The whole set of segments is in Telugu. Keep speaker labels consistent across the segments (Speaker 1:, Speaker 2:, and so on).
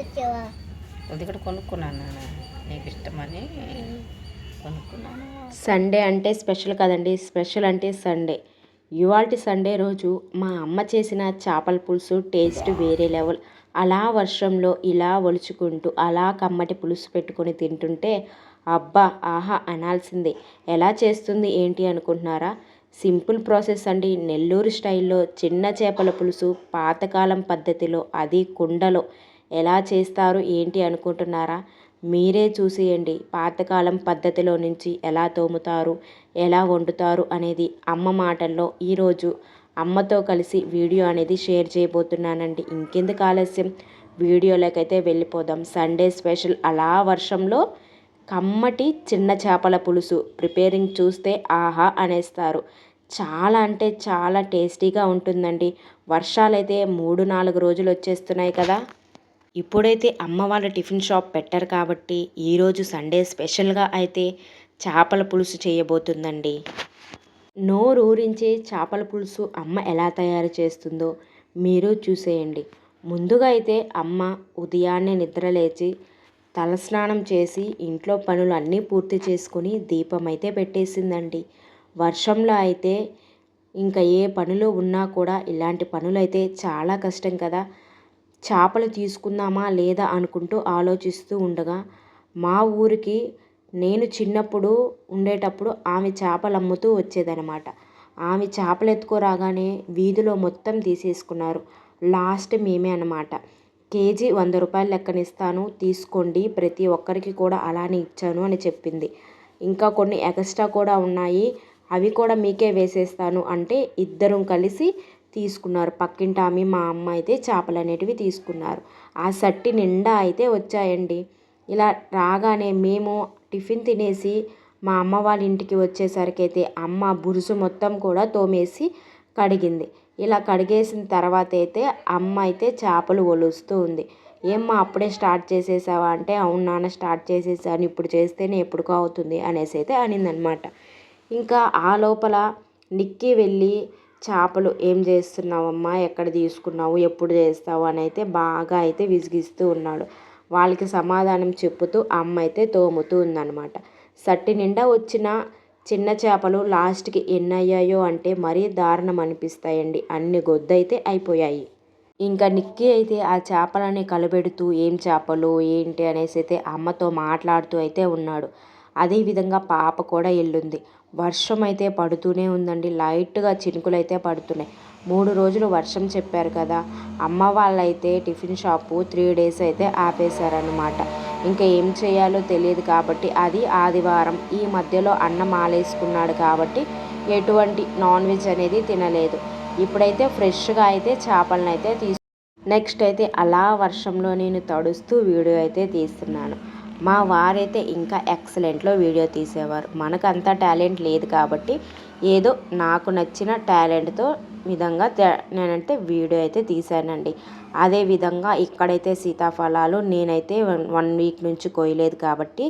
Speaker 1: తెచ్చావా?
Speaker 2: ఇది కూడా కొనుక్కున్నాను నాన్న. నీకు ఇష్టమని కొనుక్కున్నాను.
Speaker 3: సండే అంటే స్పెషల్ కదండి. స్పెషల్ అంటే సండే. ఇవాల్టి సండే రోజు మా అమ్మ చేసిన చేపల పులుసు టేస్ట్ వేరే లెవెల్. అలా వర్షంలో ఇలా ఒలుచుకుంటూ అలా కమ్మటి పులుసు పెట్టుకొని తింటుంటే అబ్బా ఆహా అనాల్సిందే. ఎలా చేస్తుంది ఏంటి అనుకుంటున్నారా? సింపుల్ ప్రాసెస్ అండి. నెల్లూరు స్టైల్లో చిన్న చేపల పులుసు పాతకాలం పద్ధతిలో అది కుండలో. ఎలా చేస్తారు ఏంటి అనుకుంటున్నారా? మీరే చూసేయండి పాతకాలం పద్ధతిలో నుంచి ఎలా తోముతారు ఎలా వండుతారు అనేది అమ్మ మాటల్లో ఈరోజు అమ్మతో కలిసి వీడియో అనేది షేర్ చేయబోతున్నానండి. ఇంకెందుకు ఆలస్యం? వీడియోలోకైతే వెళ్ళిపోదాం. సండే స్పెషల్ అలా వర్షంలో కమ్మటి చిన్న చేపల పులుసు ప్రిపేరింగ్ చూస్తే ఆహా అనేస్తారు. చాలా అంటే చాలా టేస్టీగా ఉంటుందండి. వర్షాలైతే మూడు నాలుగు రోజులు వచ్చేస్తున్నాయి కదా. ఇప్పుడైతే అమ్మ వాళ్ళ టిఫిన్ షాప్ పెట్టరు కాబట్టి ఈరోజు సండే స్పెషల్గా అయితే చేపల పులుసు చేయబోతుందండి. నోరూరించే చేపల పులుసు అమ్మ ఎలా తయారు చేస్తుందో మీరు చూసేయండి. ముందుగా అయితే అమ్మ ఉదయాన్నే నిద్రలేచి తలస్నానం చేసి ఇంట్లో పనులు అన్నీ పూర్తి చేసుకుని దీపం అయితే పెట్టేసిందండి. వర్షంలో అయితే ఇంకా ఏ పనులు ఉన్నా కూడా ఇలాంటి పనులు అయితే చాలా కష్టం కదా. చేపలు తీసుకుందామా లేదా అనుకుంటూ ఆలోచిస్తూ ఉండగా మా ఊరికి నేను చిన్నప్పుడు ఉండేటప్పుడు ఆమె చేపలు అమ్ముతూ వచ్చేదనమాట ఆమె చేపలు ఎత్తుకోరాగానే వీధిలో మొత్తం తీసేసుకున్నారు. లాస్ట్ మేమే అనమాట కేజీ వంద రూపాయలు లెక్కన ఇస్తాను తీసుకోండి ప్రతి ఒక్కరికి కూడా అలానే ఇచ్చాను అని చెప్పింది. ఇంకా కొన్ని ఎక్స్ట్రా కూడా ఉన్నాయి. అవి కూడా మీకే వేసేస్తాను అంటే ఇద్దరం కలిసి తీసుకున్నారు. పక్కింటి ఆమె మా అమ్మ అయితే చేపలు అనేటివి తీసుకున్నారు. ఆ సట్టి నిండా అయితే వచ్చాయండి. ఇలా రాగానే మేము టిఫిన్ తినేసి మా అమ్మ వాళ్ళ ఇంటికి వచ్చేసరికి అయితే అమ్మ బురుసు మొత్తం కూడా తోమేసి కడిగింది. ఇలా కడిగేసిన తర్వాత అయితే అమ్మ అయితే చేపలు ఒలుస్తూ ఉంది. ఏమ్మా అప్పుడే స్టార్ట్ చేసేసావా? అంటే అవును నాన్న స్టార్ట్ చేసేసాను. ఇప్పుడు చేస్తేనే ఎప్పుడుకో అవుతుంది అనేసి అయితే అనిందనమాట. ఇంకా ఆ లోపల నిక్కి వెళ్ళి చేపలు ఏం చేస్తున్నావమ్మా? ఎక్కడ తీసుకున్నావు? ఎప్పుడు చేస్తావు? అని అయితే బాగా అయితే విసిగిస్తూ ఉన్నాడు. వాళ్ళకి సమాధానం చెప్పుతూ అమ్మ అయితే తోముతూ ఉందన్నమాట. సట్టి నిండా వచ్చిన చిన్న చేపలు లాస్ట్కి ఎన్ని అయ్యాయో అంటే మరీ దారుణం అనిపిస్తాయండి. అన్ని గొద్దైతే అయిపోయాయి. ఇంకా నిక్కి అయితే ఆ చేపలని కలబెడుతూ ఏం చేపలు ఏంటి అనేసి అయితే అమ్మతో మాట్లాడుతూ అయితే ఉన్నాడు. అదేవిధంగా పాప కూడా ఎల్లుంది వర్షం అయితే పడుతూనే ఉందండి. లైట్గా చినుకులు అయితే పడుతున్నాయి. మూడు రోజులు వర్షం చెప్పారు కదా అమ్మ వాళ్ళైతే టిఫిన్ షాపు త్రీ డేస్ అయితే ఆపేశారనమాట ఇంకా ఏం చేయాలో తెలియదు కాబట్టి అది ఆదివారం ఈ మధ్యలో అన్నం ఆలేసుకున్నాడు కాబట్టి ఎటువంటి నాన్ వెజ్ అనేది తినలేదు. ఇప్పుడైతే ఫ్రెష్గా అయితే చేపలను అయితే తీసు నెక్స్ట్ అయితే అలా వర్షంలో నేను తడుస్తూ వీడియో అయితే తీస్తున్నాను. మా వారైతే ఇంకా ఎక్సలెంట్లో వీడియో తీసేవారు. మనకు అంత టాలెంట్ లేదు కాబట్టి ఏదో నాకు నచ్చిన టాలెంట్తో విధంగా నేనైతే వీడియో అయితే తీశానండి. అదే విధంగా ఇక్కడైతే సీతాఫలాలు నేనైతే వన్ వీక్ నుంచి కొయ్యలేదు కాబట్టి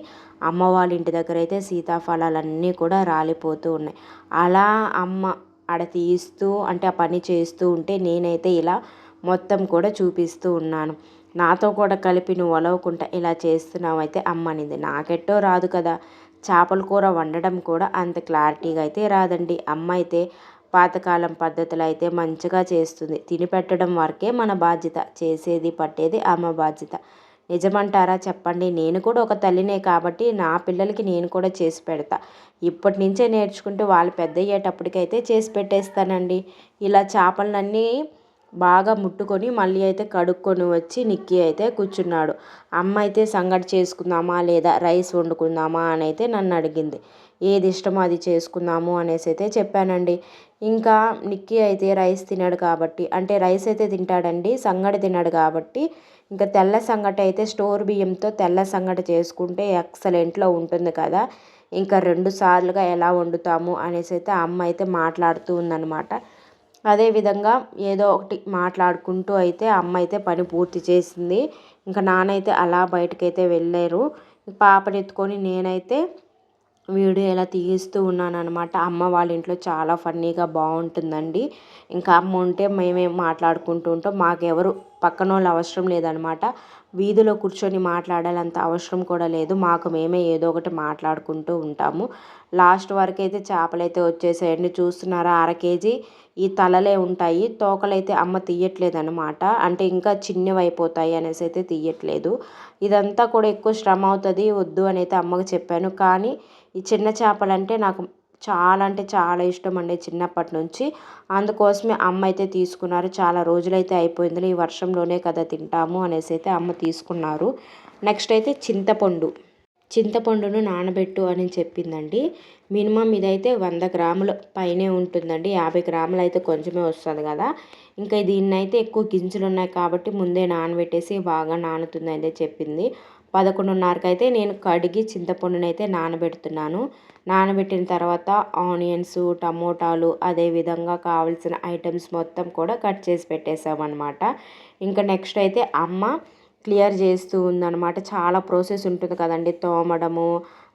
Speaker 3: అమ్మ వాళ్ళ ఇంటి దగ్గర అయితే సీతాఫలాలన్నీ కూడా రాలిపోతూ ఉన్నాయి. అలా అమ్మ ఆడ తీస్తూ అంటే ఆ పని చేస్తూ ఉంటే నేనైతే ఇలా మొత్తం కూడా చూపిస్తూ ఉన్నాను. నాతో కూడా కలిపి నువ్వు ఒలవకుండా ఇలా చేస్తున్నావు అయితే అమ్మనింది. నాకెట్టో రాదు కదా. చేపల కూర వండడం కూడా అంత క్లారిటీగా అయితే రాదండి. అమ్మ అయితే పాతకాలం పద్ధతులు అయితే మంచిగా చేస్తుంది. తిని పెట్టడం వరకే మన బాధ్యత. చేసేది పట్టేది అమ్మ బాధ్యత. నిజమంటారా? చెప్పండి. నేను కూడా ఒక తల్లినే కాబట్టి నా పిల్లలకి నేను కూడా చేసి పెడతా. ఇప్పటి నుంచే నేర్చుకుంటూ వాళ్ళు పెద్ద అయ్యేటప్పటికైతే చేసి పెట్టేస్తానండి. ఇలా చేపలన్నీ బాగా ముట్టుకొని మళ్ళీ అయితే కడుక్కొని వచ్చి నిక్కీ అయితే కూర్చున్నాడు. అమ్మ అయితే సంగటి చేసుకుందామా లేదా రైస్ వండుకుందామా అని అయితే నన్ను అడిగింది. ఏది ఇష్టమో అది చేసుకుందాము అనేసి అయితే చెప్పానండి. ఇంకా నిక్కీ అయితే రైస్ తినాడు కాబట్టి అంటే రైస్ అయితే తింటాడండి సంగటి తిన్నాడు కాబట్టి ఇంకా తెల్ల సంగటి అయితే స్టోర్ బియ్యంతో తెల్ల సంగటి చేసుకుంటే ఎక్సలెంట్లో ఉంటుంది కదా. ఇంకా రెండు సార్లుగా ఎలా వండుతాము అనేసి అయితే అమ్మ అయితే మాట్లాడుతూ ఉందన్నమాట. అదేవిధంగా ఏదో ఒకటి మాట్లాడుకుంటూ అయితే అమ్మ అయితే పని పూర్తి చేసింది. ఇంకా నాన్నైతే అలా బయటకైతే వెళ్ళారు. పాపని ఎత్తుకొని నేనైతే వీడియో ఇలా తీయిస్తూ ఉన్నాను అనమాట అమ్మ వాళ్ళ ఇంట్లో చాలా ఫన్నీగా బాగుంటుందండి. ఇంకా అమ్మ ఉంటే మేమే మాట్లాడుకుంటూ ఉంటాం. మాకెవరు పక్కన వాళ్ళు అవసరం లేదనమాట. వీధిలో కూర్చొని మాట్లాడాలంత అవసరం కూడా లేదు. మాకు మేమే ఏదో ఒకటి మాట్లాడుకుంటూ ఉంటాము. లాస్ట్ వరకు అయితే చేపలు అయితే వచ్చేసాయండి. చూస్తున్నారా? అర కేజీ ఈ తలలే ఉంటాయి. తోకలైతే అమ్మ తీయట్లేదు అనమాట అంటే ఇంకా చిన్నవి అయిపోతాయి అనేసి అయితే తీయట్లేదు. ఇదంతా కూడా ఎక్కువ శ్రమ అవుతుంది. వద్దు అని అయితే అమ్మకు చెప్పాను. కానీ ఈ చిన్న చేపలంటే నాకు చాలా అంటే చాలా ఇష్టం అండి చిన్నప్పటి నుంచి. అందుకోసమే అమ్మ అయితే తీసుకున్నారు. చాలా రోజులైతే అయిపోయింది ఈ వర్షంలోనే కదా తింటాము అనేసి అయితే అమ్మ తీసుకున్నారు. నెక్స్ట్ అయితే చింతపండు. చింతపండును నానబెట్టు అని చెప్పిందండి. మినిమం ఇదైతే వంద గ్రాముల పైనే ఉంటుందండి. యాభై గ్రాములు అయితే కొంచెమే వస్తుంది కదా. ఇంకా దీన్ని అయితే ఎక్కువ గింజలు ఉన్నాయి కాబట్టి ముందే నానబెట్టేసి బాగా నానుతుంది అయితే చెప్పింది పదకొండున్నరకు అయితే నేను కడిగి చింతపండుని అయితే నానబెడుతున్నాను. నానబెట్టిన తర్వాత ఆనియన్స్ టమోటాలు అదేవిధంగా కావాల్సిన ఐటమ్స్ మొత్తం కూడా కట్ చేసి పెట్టేసామన్నమాట ఇంకా నెక్స్ట్ అయితే అమ్మ క్లియర్ చేస్తూ ఉందన్నమాట. చాలా ప్రాసెస్ ఉంటుంది కదండి. తోమడము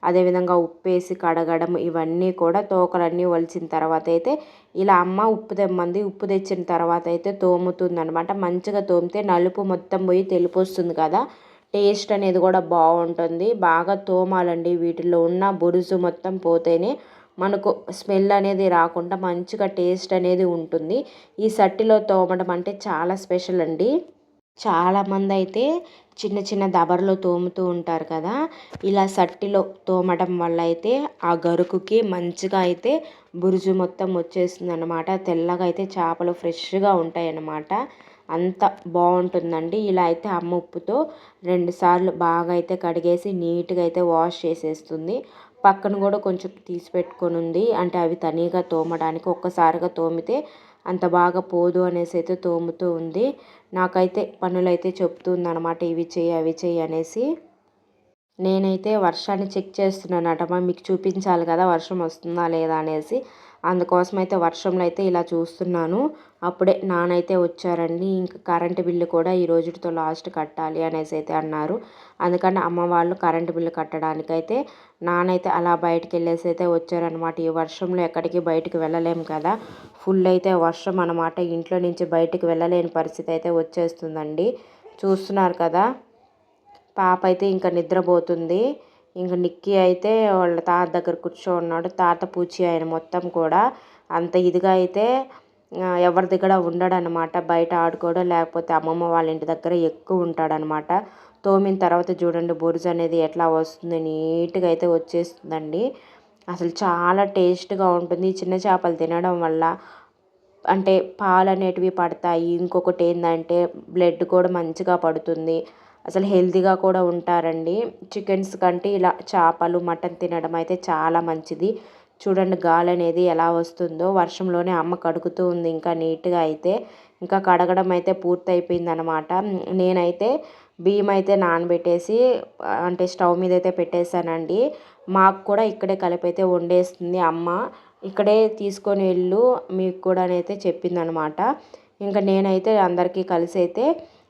Speaker 3: అదేవిధంగా ఉప్పు వేసి కడగడం ఇవన్నీ కూడా తోకలన్నీ వలిచిన తర్వాత అయితే ఇలా అమ్మ ఉప్పు తెమ్మంది. ఉప్పు తెచ్చిన తర్వాత అయితే తోముతుంది అనమాట మంచిగా తోమితే నలుపు మొత్తం పోయి తెలుపు వస్తుంది కదా. టేస్ట్ అనేది కూడా బాగుంటుంది. బాగా తోమాలండి. వీటిలో ఉన్న బురుజు మొత్తం పోతేనే మనకు స్మెల్ అనేది రాకుండా మంచిగా టేస్ట్ అనేది ఉంటుంది. ఈ సట్టిలో తోమడం అంటే చాలా స్పెషల్ అండి. చాలామంది అయితే చిన్న చిన్న దబర్లో తోముతూ ఉంటారు కదా ఇలా సట్టిలో తోమడం వల్ల అయితే ఆ గరుకుకి మంచిగా అయితే బురుజు మొత్తం వచ్చేస్తుంది అనమాట తెల్లగా అయితే చేపలు ఫ్రెష్గా ఉంటాయి అన్నమాట అంత బాగుంటుందండి. ఇలా అయితే అమ్మ ఉప్పుతో రెండుసార్లు బాగా అయితే కడిగేసి నీట్గా అయితే వాష్ చేసేస్తుంది. పక్కన కూడా కొంచెం తీసి పెట్టుకొని ఉంది. అంటే అవి తనీగా తోమడానికి ఒక్కసారిగా తోమితే అంత బాగా పోదు అనేసి అయితే తోముతూ ఉంది. నాకైతే పనులు అయితే చెప్తుంది అనమాట ఇవి చెయ్యి అవి చెయ్యి అనేసి. నేనైతే వర్షాన్ని చెక్ చేస్తున్నానట మీకు చూపించాలి కదా వర్షం వస్తుందా లేదా అనేసి. అందుకోసం అయితే వర్షంలో అయితే ఇలా చూస్తున్నాను. అప్పుడే నానైతే వచ్చారండి. ఇంకా కరెంటు బిల్లు కూడా ఈ రోజుతో లాస్ట్ కట్టాలి అనేసి అయితే అన్నారు. అందుకని అమ్మ వాళ్ళు కరెంటు బిల్లు కట్టడానికైతే నానైతే అలా బయటకు వెళ్ళేసి అయితే వచ్చారనమాట ఈ వర్షంలో ఎక్కడికి బయటికి వెళ్ళలేము కదా. ఫుల్ అయితే వర్షం అనమాట ఇంట్లో నుంచి బయటకు వెళ్ళలేని పరిస్థితి అయితే వచ్చేస్తుందండి. చూస్తున్నారు కదా. పాప అయితే ఇంకా నిద్రపోతుంది. ఇంకా నిక్కీ అయితే వాళ్ళ తాత దగ్గర కూర్చోన్నాడు తాత పూచి ఆయన మొత్తం కూడా అంత ఇదిగా అయితే ఎవరి దగ్గర ఉండడనమాట. బయట ఆడుకోవడం లేకపోతే అమ్మమ్మ వాళ్ళ ఇంటి దగ్గర ఎక్కువ ఉంటాడనమాట. తోమిన తర్వాత చూడండి బురుజు అనేది ఎట్లా వస్తుంది. నీట్గా అయితే వచ్చేస్తుందండి. అసలు చాలా టేస్ట్గా ఉంటుంది. చిన్న చేపలు తినడం వల్ల అంటే పాలు అనేటివి పడతాయి. ఇంకొకటి ఏంటంటే బ్లడ్ కూడా మంచిగా పడుతుంది. అసలు హెల్తీగా కూడా ఉంటారండి. చికెన్స్ కంటే ఇలా చేపలు మటన్ తినడం అయితే చాలా మంచిది. చూడండి గాలి అనేది ఎలా వస్తుందో. వర్షంలోనే అమ్మ కడుగుతూ ఉంది ఇంకా నీట్గా అయితే. ఇంకా కడగడం అయితే పూర్తి అయిపోయింది అనమాట నేనైతే బియ్యం అయితే నానబెట్టేసి అంటే స్టవ్ మీద అయితే పెట్టేశానండి. మాకు కూడా ఇక్కడే కలిపైతే వండేస్తుంది అమ్మ. ఇక్కడే తీసుకొని వెళ్ళు మీకు కూడా అయితే చెప్పిందనమాట ఇంకా నేనైతే అందరికీ కలిసి అయితే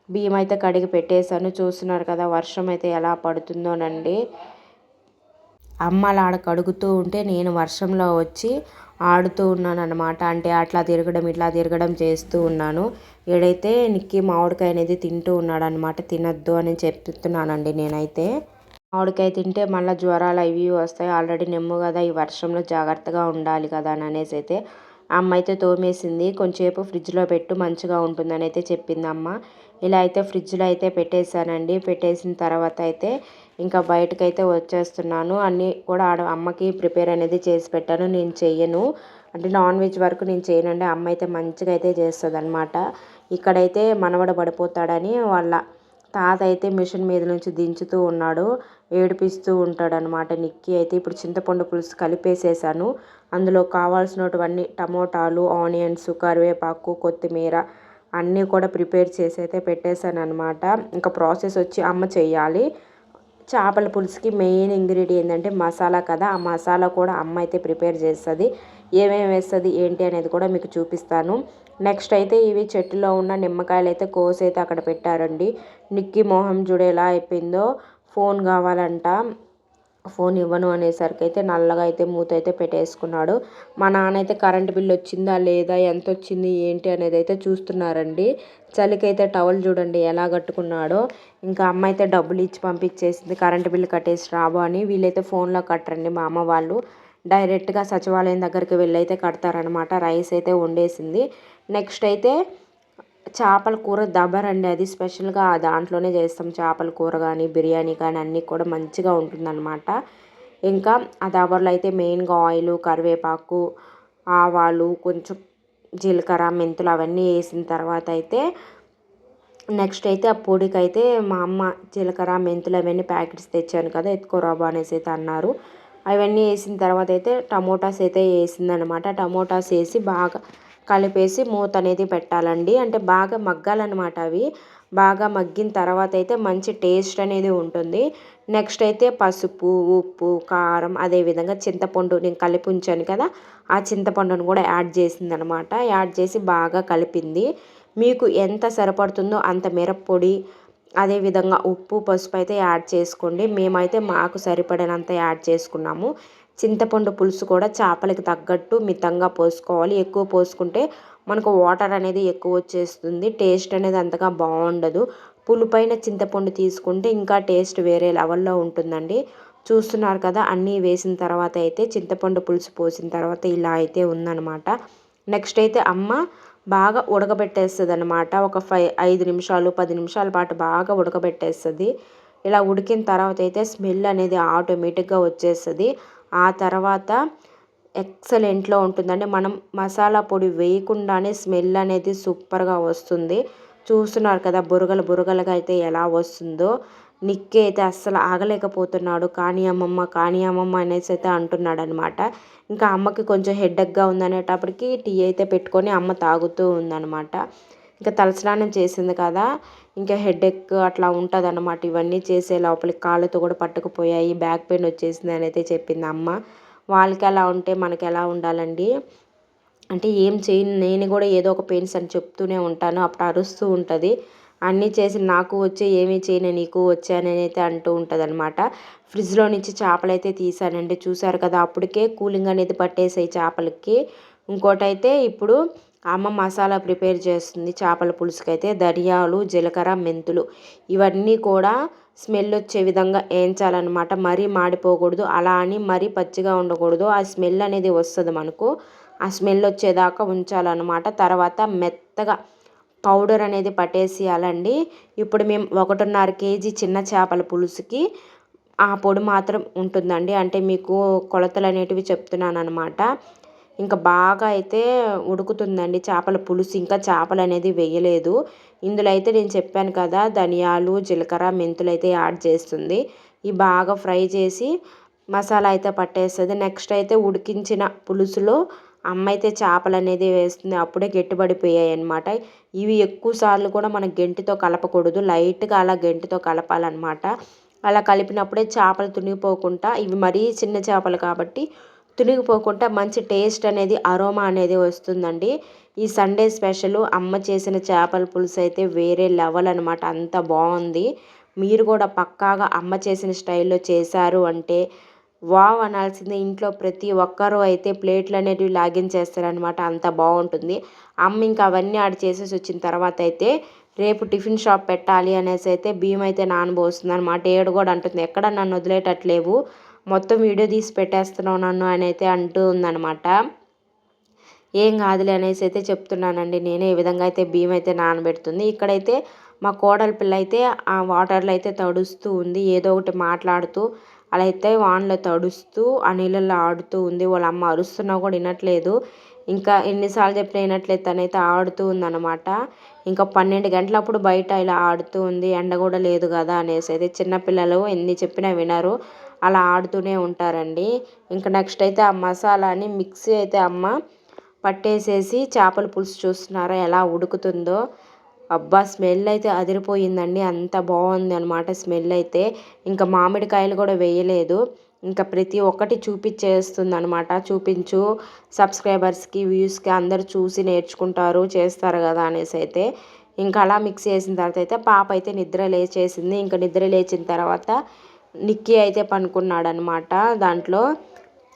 Speaker 3: బియ్యం అయితే కడిగి పెట్టేశాను. చూస్తున్నారు కదా వర్షం అయితే ఎలా పడుతుందోనండి. అమ్మ అలా ఆడ కడుగుతూ ఉంటే నేను వర్షంలో వచ్చి ఆడుతూ ఉన్నాను అనమాట అంటే అట్లా తిరగడం ఇట్లా తిరగడం చేస్తూ ఉన్నాను. ఏడైతే నిక్కి మామిడికాయ అనేది తింటూ ఉన్నాడు అనమాట తినద్దు అని చెప్తున్నానండి నేనైతే. మామిడికాయ తింటే మళ్ళీ జ్వరాలు అవి వస్తాయి. ఆల్రెడీ నెమ్ము కదా ఈ వర్షంలో జాగ్రత్తగా ఉండాలి కదా అని అనేసి అయితే అమ్మ అయితే తోమేసింది. కొంచెంసేపు ఫ్రిడ్జ్లో పెట్టు మంచిగా ఉంటుందని అయితే చెప్పింది అమ్మ. ఇలా అయితే ఫ్రిడ్జ్లో అయితే పెట్టేశానండి. పెట్టేసిన తర్వాత అయితే ఇంకా బయటకైతే వచ్చేస్తున్నాను. అన్నీ కూడా ఆడ అమ్మకి ప్రిపేర్ అనేది చేసి పెట్టాను. నేను చెయ్యను. అంటే నాన్ వెజ్ వరకు నేను చేయనండి. అమ్మ అయితే మంచిగా అయితే చేస్తుంది అనమాట ఇక్కడైతే మనవడ పడిపోతాడని వాళ్ళ తాత అయితే మిషన్ మీద నుంచి దించుతూ ఉన్నాడు. ఏడిపిస్తూ ఉంటాడనమాట నిక్కి అయితే ఇప్పుడు చింతపండు పులుసు కలిపేసేసాను. అందులో కావాల్సినటువన్నీ టమోటాలు ఆనియన్స్ కరివేపాకు కొత్తిమీర అన్నీ కూడా ప్రిపేర్ చేసి అయితే పెట్టేశాను అనమాట ఇంకా ప్రాసెస్ వచ్చి అమ్మ చేయాలి. చేపల పులుసుకి మెయిన్ ఇంగ్రీడియంట్ అంటే మసాలా కదా ఆ మసాలా కూడా అమ్మ అయితే ప్రిపేర్ చేస్తుంది. ఏమేమి వేస్తుంది ఏంటి అనేది కూడా మీకు చూపిస్తాను. నెక్స్ట్ అయితే ఇవి చెట్టులో ఉన్న నిమ్మకాయలు అయితే కోసి అయితే అక్కడ పెట్టారండి. నిక్కి మొహం చూడు ఎలా అయిపోయిందో ఫోన్ కావాలంట. ఫోన్ ఇవ్వను అనేసరికి అయితే నల్లగా అయితే మూత అయితే పెట్టేసుకున్నాడు. మా నాన్న అయితే కరెంట్ బిల్ వచ్చిందా లేదా ఎంత వచ్చింది ఏంటి అనేది అయితే చూస్తున్నారండి. చలికైతే టవల్ చూడండి ఎలా కట్టుకున్నాడో. ఇంకా అమ్మ అయితే డబ్బులు ఇచ్చి పంపించేసింది కరెంట్ బిల్ కట్టేసి రాబో అని. వీళ్ళైతే ఫోన్లో కట్టరండి మా అమ్మ వాళ్ళు. డైరెక్ట్గా సచివాలయం దగ్గరికి వెళ్ళి అయితే కడతారనమాట రైస్ అయితే వండేసింది. నెక్స్ట్ అయితే చేపల కూర దబర్ అండి అది స్పెషల్గా దాంట్లోనే చేస్తాం. చేపల కూర కానీ బిర్యానీ కానీ అన్నీ కూడా మంచిగా ఉంటుందన్నమాట. ఇంకా ఆ దబర్లో అయితే మెయిన్గా ఆయిల్ కరివేపాకు ఆవాలు కొంచెం జీలకర్ర మెంతులు అవన్నీ వేసిన తర్వాత అయితే నెక్స్ట్ అయితే ఆ పొడికి అయితే మా అమ్మ జీలకర్ర మెంతులు అవన్నీ ప్యాకెట్స్ తెచ్చాను కదా ఎత్తుకోరాబా అనేసి అయితే అన్నారు. అవన్నీ వేసిన తర్వాత అయితే టమోటాస్ అయితే వేసిందనమాట టమోటాస్ వేసి బాగా కలిపేసి మూత అనేది పెట్టాలండి. అంటే బాగా మగ్గాలన్నమాట అవి. బాగా మగ్గిన తర్వాత అయితే మంచి టేస్ట్ అనేది ఉంటుంది. నెక్స్ట్ అయితే పసుపు ఉప్పు కారం అదేవిధంగా చింతపండు నేను కలిపి ఉంచాను కదా ఆ చింతపండును కూడా యాడ్ చేసిందనమాట యాడ్ చేసి బాగా కలిపింది. మీకు ఎంత సరిపడుతుందో అంత మిరప్పొడి అదేవిధంగా ఉప్పు పసుపు అయితే యాడ్ చేసుకోండి. మేమైతే మాకు సరిపడినంత యాడ్ చేసుకున్నాము. చింతపండు పులుసు కూడా చేపలకి తగ్గట్టు మితంగా పోసుకోవాలి. ఎక్కువ పోసుకుంటే మనకు వాటర్ అనేది ఎక్కువ వచ్చేస్తుంది. టేస్ట్ అనేది అంతగా బాగుండదు. పులుపైన చింతపండు తీసుకుంటే ఇంకా టేస్ట్ వేరే లెవెల్లో ఉంటుందండి. చూస్తున్నారు కదా అన్నీ వేసిన తర్వాత అయితే చింతపండు పులుసు పోసిన తర్వాత ఇలా అయితే ఉందన్నమాట. నెక్స్ట్ అయితే అమ్మ బాగా ఉడకబెట్టేస్తుంది అనమాట ఒక ఫైవ్ ఐదు నిమిషాలు పది నిమిషాల పాటు బాగా ఉడకబెట్టేస్తుంది. ఇలా ఉడికిన తర్వాత అయితే స్మెల్ అనేది ఆటోమేటిక్గా వచ్చేస్తుంది. ఆ తర్వాత ఎక్సలెంట్లో ఉంటుందండి. మనం మసాలా పొడి వేయకుండానే స్మెల్ అనేది సూపర్గా వస్తుంది. చూస్తున్నారు కదా బురగలు బురగలుగా అయితే ఎలా వస్తుందో. నిక్కి అయితే అస్సలు ఆగలేకపోతున్నాడు. కానీ అమ్మమ్మ కానీ అమ్మమ్మ అనేసి అయితే అంటున్నాడు అనమాట ఇంకా అమ్మకి కొంచెం హెడ్డక్గా ఉందనేటప్పటికి టీ అయితే పెట్టుకొని అమ్మ తాగుతూ ఉందన్నమాట ఇంకా తలస్నానం చేసింది కదా ఇంకా హెడేక్ అట్లా ఉంటుంది అనమాట ఇవన్నీ చేసే లోపలికి కాళ్ళతో కూడా పట్టుకుపోయాయి బ్యాక్ పెయిన్ వచ్చేసింది అని అయితే చెప్పింది అమ్మ. వాళ్ళకి ఎలా ఉంటే మనకి ఎలా ఉండాలండి? అంటే ఏం చేయను నేను కూడా ఏదో ఒక పెయిన్స్ అని చెప్తూనే ఉంటాను అప్పుడు అరుస్తూ ఉంటుంది. అన్నీ చేసి నాకు వచ్చే ఏమీ చేయను నీకు వచ్చానని అయితే అంటూ ఉంటుంది అనమాట ఫ్రిడ్జ్లో నుంచి చేపలు అయితే తీసానండి. చూసారు కదా అప్పటికే కూలింగ్ అనేది పట్టేసాయి చేపలకి. ఇంకోటైతే ఇప్పుడు అమ్మ మసాలా ప్రిపేర్ చేస్తుంది. చేపల పులుసుకి అయితే ధనియాలు జీలకర్ర మెంతులు ఇవన్నీ కూడా స్మెల్ వచ్చే విధంగా వేయించాలన్నమాట. మరీ మాడిపోకూడదు. అలా అని మరీ పచ్చిగా ఉండకూడదు. ఆ స్మెల్ అనేది వస్తుంది మనకు. ఆ స్మెల్ వచ్చేదాకా ఉంచాలన్నమాట. తర్వాత మెత్తగా పౌడర్ అనేది పట్టేసేయాలండి. ఇప్పుడు మేము ఒకటిన్నర కేజీ చిన్న చేపల పులుసుకి ఆ పొడి మాత్రం ఉంటుందండి. అంటే మీకు కొలతలు అనేటివి చెప్తున్నాను అనమాట ఇంకా బాగా అయితే ఉడుకుతుందండి చేపల పులుసు. ఇంకా చేపలు అనేది వేయలేదు. ఇందులో అయితే నేను చెప్పాను కదా ధనియాలు జీలకర్ర మెంతులు అయితే యాడ్ చేస్తుంది. ఇవి బాగా ఫ్రై చేసి మసాలా అయితే పట్టేస్తుంది. నెక్స్ట్ అయితే ఉడికించిన పులుసులో అమ్మ అయితే చేపలు అనేది వేస్తుంది. అప్పుడే గట్టిపడిపోయాయి అనమాట ఇవి ఎక్కువ సార్లు కూడా మనం గెంటితో కలపకూడదు. లైట్గా అలా గెంటితో కలపాలన్నమాట. అలా కలిపినప్పుడే చేపలు తునిగిపోకుండా ఇవి మరీ చిన్న చేపలు కాబట్టి తునిగిపోకుండా మంచి టేస్ట్ అనేది అరోమా అనేది వస్తుందండి. ఈ సండే స్పెషల్ అమ్మ చేసిన చేపల పులుసు అయితే వేరే లెవెల్ అనమాట అంత బాగుంది. మీరు కూడా పక్కాగా అమ్మ చేసిన స్టైల్లో చేశారు అంటే వావ్ అనాల్సిందే. ఇంట్లో ప్రతి ఒక్కరూ అయితే ప్లేట్లు అనేటివి లాగించేస్తారనమాట అంత బాగుంటుంది. అమ్మ ఇంకా అవన్నీ ఆడ చేసేసి వచ్చిన తర్వాత అయితే రేపు టిఫిన్ షాప్ పెట్టాలి అనేసి అయితే బియ్యం అయితే నానబోస్తుంది అనమాట ఏడు కూడా అంటుంది. ఎక్కడ నన్ను వదిలేటట్లేవు. మొత్తం వీడియో తీసి పెట్టేస్తున్నావు నన్ను అని అయితే అంటూ ఉందనమాట ఏం కాదులే అనేసి అయితే చెప్తున్నానండి. నేనే ఈ విధంగా అయితే బియ్యం అయితే నానబెడుతుంది. ఇక్కడైతే మా కోడలి పిల్ల అయితే ఆ వాటర్లో అయితే తడుస్తూ ఉంది. ఏదో ఒకటి మాట్లాడుతూ అలా అయితే వానలో తడుస్తూ ఆ నీళ్ళల్లో ఆడుతూ ఉంది. వాళ్ళ అమ్మ అరుస్తున్నా కూడా వినట్లేదు. ఇంకా ఎన్నిసార్లు చెప్పినా వినట్లేదు. తనైతే ఆడుతూ ఉందన్నమాట. ఇంకా పన్నెండు గంటలప్పుడు బయట ఇలా ఆడుతూ ఉంది. ఎండ కూడా లేదు కదా అనేసి అయితే చిన్నపిల్లలు ఎన్ని చెప్పినా వినరు. అలా ఆడుతూనే ఉంటారండి. ఇంకా నెక్స్ట్ అయితే ఆ మసాలాని మిక్సీ అయితే అమ్మ పట్టేసేసి చేపల పులుసు చూస్తున్నారా ఎలా ఉడుకుతుందో. అబ్బా స్మెల్ అయితే అదిరిపోయిందండి. అంత బాగుంది అనమాట స్మెల్ అయితే. ఇంకా మామిడికాయలు కూడా వేయలేదు. ఇంకా ప్రతి ఒక్కటి చూపించేస్తుంది అనమాట చూపించు సబ్స్క్రైబర్స్కి వ్యూస్కి అందరు చూసి నేర్చుకుంటారు చేస్తారు కదా అనేసి అయితే. ఇంకా అలా మిక్స్ చేసిన తర్వాత అయితే పాప అయితే నిద్ర లేచేసింది. ఇంకా నిద్ర లేచిన తర్వాత నిక్కీ అయితే పనుకున్నాడనమాట దాంట్లో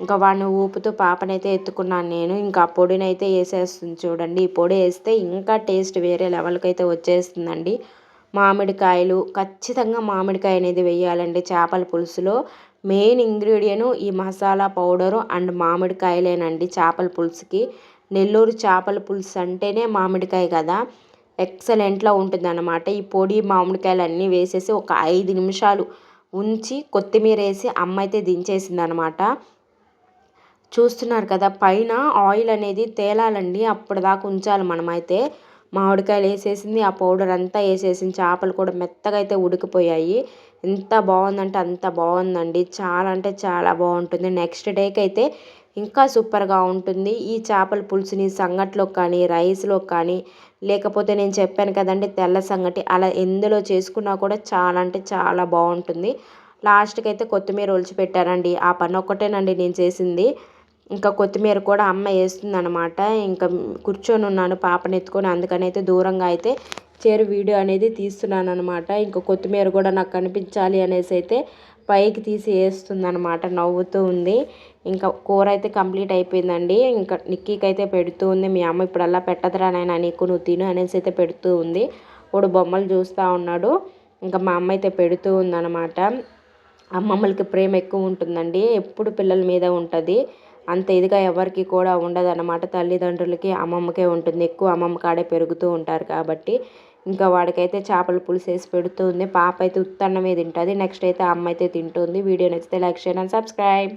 Speaker 3: ఇంకా వాడిని ఊపుతూ పాపనైతే ఎత్తుకున్నాను నేను. ఇంకా ఆ పొడిని అయితే వేసేస్తుంది చూడండి. ఈ పొడి వేస్తే ఇంకా టేస్ట్ వేరే లెవెల్కి అయితే వచ్చేస్తుందండి. మామిడికాయలు ఖచ్చితంగా మామిడికాయ అనేది వేయాలండి చేపల పులుసులో. మెయిన్ ఇంగ్రీడియంట్ ఈ మసాలా పౌడరు అండ్ మామిడికాయలేనండి చేపల పులుసుకి. నెల్లూరు చేపల పులుసు అంటేనే మామిడికాయ కదా. ఎక్సలెంట్లో ఉంటుందన్నమాట. ఈ పొడి మామిడికాయలు అన్నీ వేసేసి ఒక ఐదు నిమిషాలు ఉంచి కొత్తిమీర వేసి అమ్మ అయితే దించేసింది అనమాట చూస్తున్నారు కదా పైన ఆయిల్ అనేది తేలాలండి. అప్పటిదాకా ఉంచాలి మనమైతే. మామిడికాయలు వేసేసింది ఆ పౌడర్ అంతా వేసేసింది. చేపలు కూడా మెత్తగా అయితే ఉడికిపోయాయి. ఎంత బాగుందంటే అంత బాగుందండి. చాలా అంటే చాలా బాగుంటుంది. నెక్స్ట్ డేకి అయితే ఇంకా సూపర్గా ఉంటుంది. ఈ చేపల పులుసుని సంగట్లో కానీ రైస్లో కానీ లేకపోతే నేను చెప్పాను కదండి తెల్ల సంగటి అలా ఎందులో చేసుకున్నా కూడా చాలా అంటే చాలా బాగుంటుంది. లాస్ట్కి అయితే కొత్తిమీర ఒలిచి పెట్టారండి ఆ పని ఒక్కటేనండి నేను చేసింది. ఇంకా కొత్తిమీర కూడా అమ్మ వేస్తుంది అనమాట ఇంకా కూర్చొని ఉన్నాను పాపని ఎత్తుకొని అందుకని అయితే దూరంగా అయితే చేరు వీడియో అనేది తీస్తున్నాను అనమాట ఇంకా కొత్తిమీర కూడా నాకు కనిపించాలి అనేసి అయితే పైకి తీసి వేస్తుంది అనమాట నవ్వుతూ ఉంది. ఇంకా కూర అయితే కంప్లీట్ అయిపోయిందండి. ఇంకా నిక్కీకి అయితే పెడుతూ ఉంది. మీ అమ్మ ఇప్పుడు అలా పెట్టదురా నాయన నీకు నువ్వు తిను అనేసి అయితే పెడుతూ ఉంది. వాడు బొమ్మలు చూస్తూ ఉన్నాడు. ఇంకా మా అమ్మ అయితే పెడుతూ ఉందన్నమాట. అమ్మమ్మలకి ప్రేమ ఎక్కువ ఉంటుందండి. ఎప్పుడు పిల్లల మీద ఉంటుంది. అంత ఇదిగా ఎవరికి కూడా ఉండదు అన్నమాట తల్లిదండ్రులకి అమ్మమ్మకే ఉంటుంది. ఎక్కువ అమ్మమ్మ కాడే పెరుగుతూ ఉంటారు కాబట్టి ఇంకా వాడికైతే చేపల పులుసు వేసి పెడుతుంది. పాప అయితే ఉత్తన్నమే తింటుంది. నెక్స్ట్ అయితే అమ్మ అయితే తింటుంది. వీడియో నచ్చితే లైక్ షేర్ అండ్ సబ్స్క్రైబ్.